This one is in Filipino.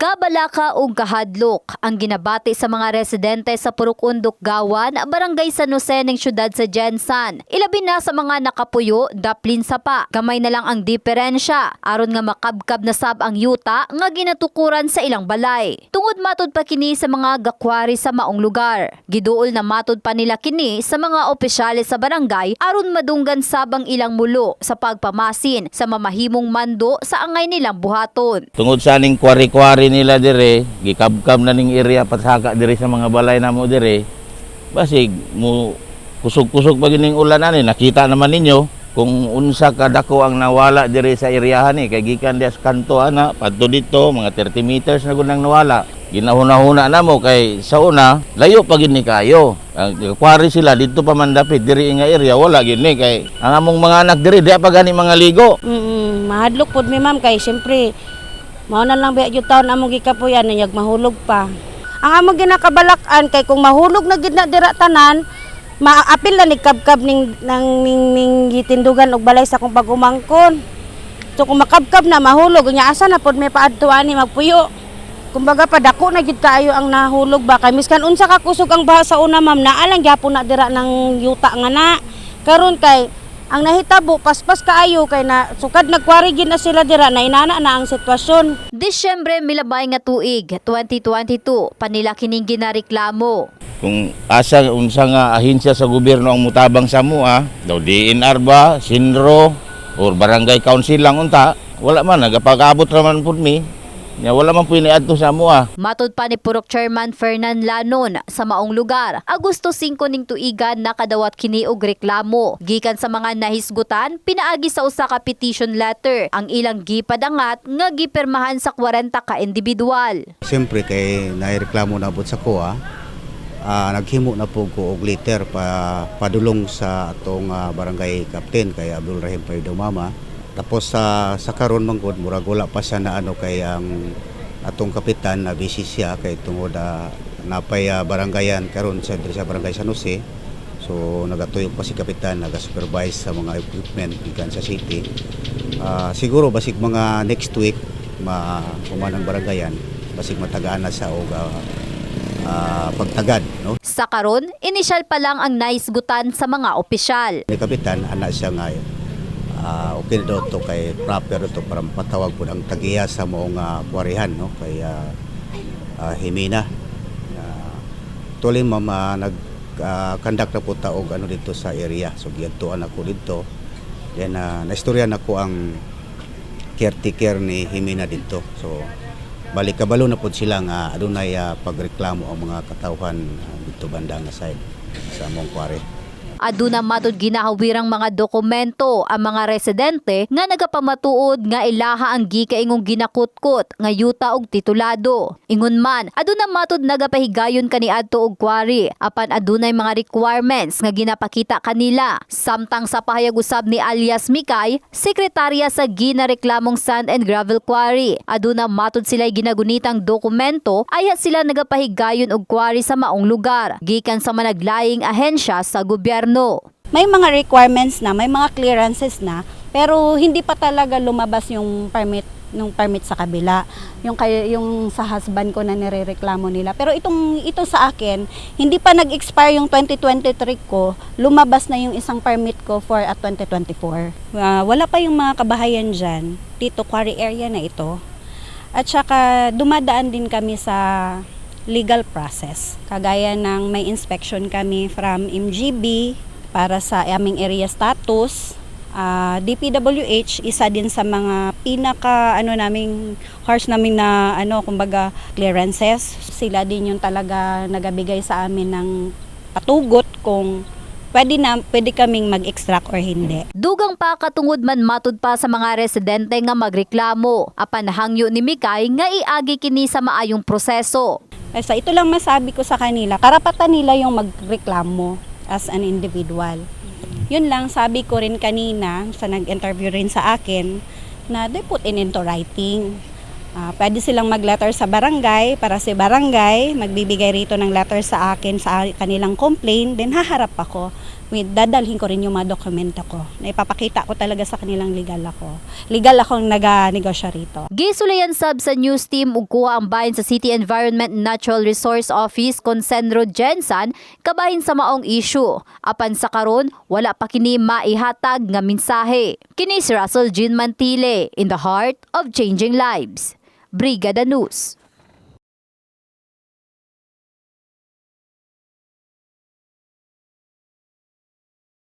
Kabalaka ug kahadlok ang ginabati sa mga residente sa Purok Undok Gawan, Barangay San Jose ning syudad sa Jensan. Ilabi na sa mga nakapuyo, daplin sa pa. Gamay na lang ang diferensya aron nga makabkab na sab ang yuta nga ginatukuran sa ilang balay. Tungod matud pa kini sa mga gakwari sa maong lugar. Giduol na matud pa nila kini sa mga opisyales sa barangay aron madunggan sab ang ilang mulo sa pagpamasin sa mamahimong mando sa angay nilang buhaton. Tungod sa aning kwari-kwari nila dire, gikabkab na ning area patsaka dire sa mga balay namo dire. Basig mo kusog-kusog pa gining ulan ani nakita naman ninyo kung unsa kadako ang nawala dire sa eryahan ni. Kay gikan sa kanto ana padto dito mga 30 meters na gunang nawala. Ginahuna-huna na mo kay sa una layo pa gini kayo. Ang kwari sila dito pa man dapit diri nga area wala gini kay ang among mga anak diri di pa gani mga ligo. Mm, mahadlok pod mi ma'am. Kay syempre mao na lang biya taon among gikapuyan niyag mahulog pa. Ang among ginakabalakan kay kung mahulog na gid na dira tanan, maapil na ni kabkab ning nang ning, ning gitindugan og balay sa kong pagumangkon. So kung makabkab na mahulog nya asa na pod may paadtuan ni magpuyo. Kumbaga pa dako na gid kaayo ang nahulog ba kay miskan unsa ka kusog ang baha sa una ma'am naa lang gyapon na dira ng yuta nga na. Karon kay ang nahitabo paspas kaayo kay na sukad nagkwari gid na sila dira na inana na ang sitwasyon. Disyembre milabay nga tuig 2022 panila kining ginareklamo. kung asa unsa nga ahensya sa gobyerno ang mutabang sa mua daw DNR ba Sinro or barangay council lang unta wala man nagapag-abot raman pud mi nya wala man pud niadto sa mua Matod pa ni Purok Chairman Fernan Lanon sa maong lugar. Agosto 5 ning tuigan nakadawat kini og reklamo. Gikan sa mga nahisgutan, pinaagi sa usa ka petition letter ang ilang gipadangat nga gipirmahan sa 40 ka individual. Siyempre kay naireklamo na abot sa kuha, ah, naghimo na po ko og letter pa padulong sa atong ah, barangay captain kay Abdul Rahim Paydo Mama. Tapos sa sa karon man gud murag wala pa siya na ano kay ang atong kapitan na busy siya kay tungod uh, napay ah, barangayan karon sa sa barangay San Jose. So nagatuyok pa si kapitan naga-supervise sa mga equipment gikan sa city. Ah, siguro basig mga next week ma ang barangayan basig matagaan na sa og ah, ah, pagtagad no Sa karon, inisyal pa lang ang naisgutan sa mga opisyal. ni kapitan ana siya nga ah, okay na daw to kay proper to para patawag po ang tagiya sa moong uh, kwarihan no? Kay ah, ah, Himina uh, tuloy ma'am ah, nag ah, conduct na po ta og ano dito sa area. So giadtuan ako dito. Then uh, naistoryan ako ang caretaker ni Himina dito. So balik kabalo na po sila nga adunay ah, pagreklamo ang mga katawhan ah, dito banda nga side sa mong kwari Aduna matod ginahawirang mga dokumento ang mga residente nga nagapamatuod nga ilaha ang gikaingong ginakutkot nga yuta og titulado. Ingon man, aduna matod nagapahigayon kaniadto og kwari apan adunay mga requirements nga ginapakita kanila. Samtang sa pahayag usab ni alias Mikay, sekretarya sa ginareklamong Sand and Gravel Quarry. Aduna matod sila ginagunitang dokumento aya sila nagapahigayon og kwari sa maong lugar gikan sa managlaying ahensya sa gobyerno. May mga requirements na, may mga clearances na, pero hindi pa talaga lumabas yung permit nung permit sa kabila. Yung kay yung sa husband ko na nirereklamo nila. Pero itong ito sa akin, hindi pa nag-expire yung 2023 ko, lumabas na yung isang permit ko for at 2024. Ah, wala pa yung mga kabahayan diyan dito quarry area na ito. At saka dumadaan din kami sa legal process. Kagaya ng may inspection kami from MGB para sa aming area status. Ah, DPWH isa din sa mga pinaka ano naming harsh namin na ano kumbaga clearances. Sila din yung talaga nagabigay sa amin ng patugot kung pwede na pwede kaming mag-extract or hindi. Dugang pa katungod man matud pa sa mga residente nga magreklamo. Apan hangyo ni Mikay nga iagi kini sa maayong proseso. Basta ito lang masabi ko sa kanila, karapatan nila yung magreklamo as an individual. Yun lang, sabi ko rin kanina sa nag-interview rin sa akin na they put in into writing. Ah, pwede silang mag-letter sa barangay para si barangay magbibigay rito ng letter sa akin sa kanilang complaint, then haharap ako with dadalhin ko rin yung mga dokumento ko. Na ipapakita ko talaga sa kanilang legal ako. Legal akong naga-negosyo rito. Gisulayan sab sa news team ug kuha ang bahin sa City Environment Natural Resource Office Consenro Jensen kabahin sa maong issue. Apan sa karon wala pa kini maihatag nga mensahe. Kini si Russell Jean Mantile in the heart of changing lives. Brigada News.